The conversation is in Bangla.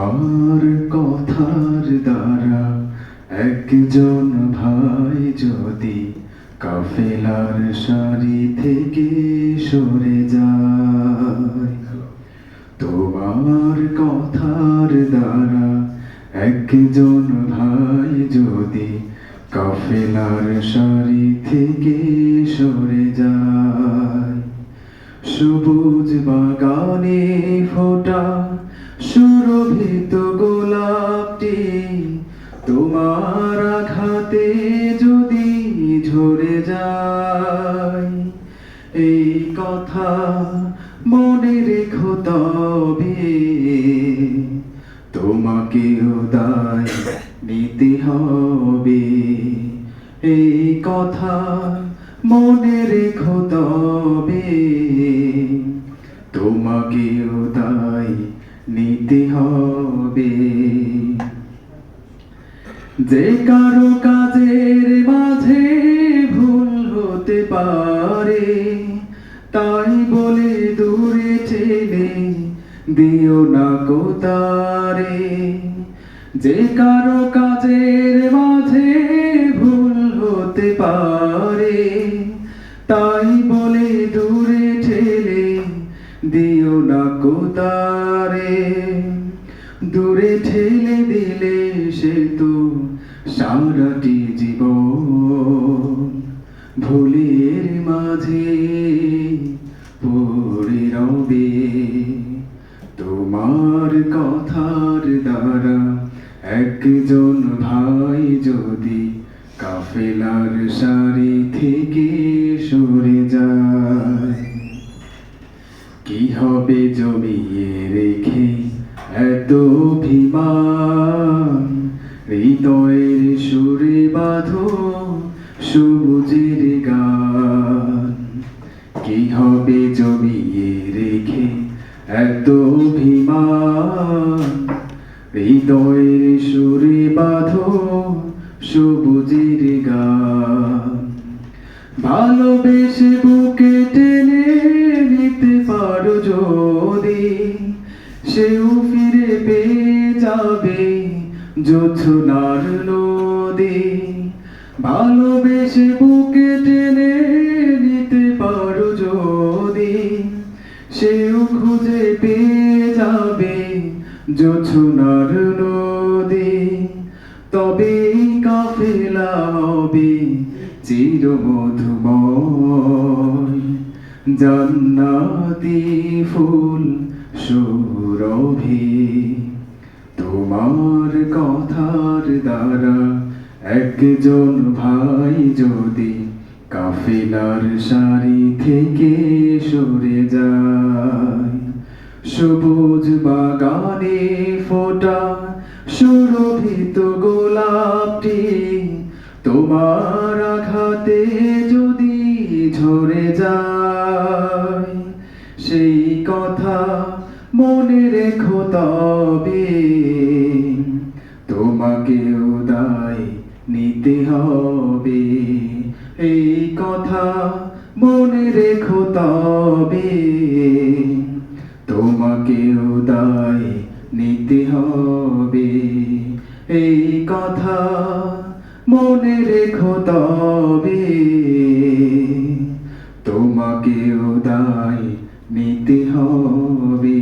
তোমার কথার দ্বারা একজন ভাই যদি কাফেলার সারি থেকে সরে যায়, তোমার কথার দ্বারা একজন ভাই যদি কাফেলার সারি থেকে সরে যায়, সবুজ বাগানে ফোটা সুরভিত গোলাপটি তোমার আঘাতে যদি ঝরে যায়, এই কথা মনে রেখো তবে। তোমাকেও দায় নিতে হবে। এই কথা মনে রেখো তবে। তোমাকেও দায় নিতে হবে। যে কারও কাজের মাঝে ভুল হতে পারে, তাই বলে দূরে ঠেলে দিও না কোতারে যে কারও কাজের মাঝে ভুল হতে পারে, তাই বলে দিও না কোতারে দূরে ঠেলে দিলে সে তো সারাটি জীব ভুলের মাঝে পড়ে রবে। তোমার কথার দ্বারা একজন ভাই যদি কাফেলার সারি থেকে সরে হবে জমিয়ে রেখে এত অভিমান? হৃদয়ের সুরে বাঁধো সবুজের গান। কি হবে জমিয়ে রেখে এত অভিমান? হৃদয়ের সুরে বাঁধো সবুজের গান। ভালোবেসে বুকে সেও ফিরে পেয়ে যাবে যোছনার নদী। ভালোবেসে বুকে টেনে নিতে পারো যদি, সেও খুঁজে পেয়ে যাবে যোছনার নদী। তবে কাফেলা হবে চির মধুময় জান্নাতি ফুল সুরভি, তোমার কথার দ্বারা একজন ভাই যদি কাফিলার সারি থেকে সরে যায়, সবুজ বাগানে ফোটা সুরভিত গোলাপটি তোমার আঘাতে যদি ঝরে যায়, সেই কথা মনে রেখো তবে তোমাকেও দায় নিতে হবে। এই কথা মনে রেখো তবে তোমাকেও দায় নিতে হবে। এই কথা মনে রেখো তবে তোমাকেও দায় নিতে হবে।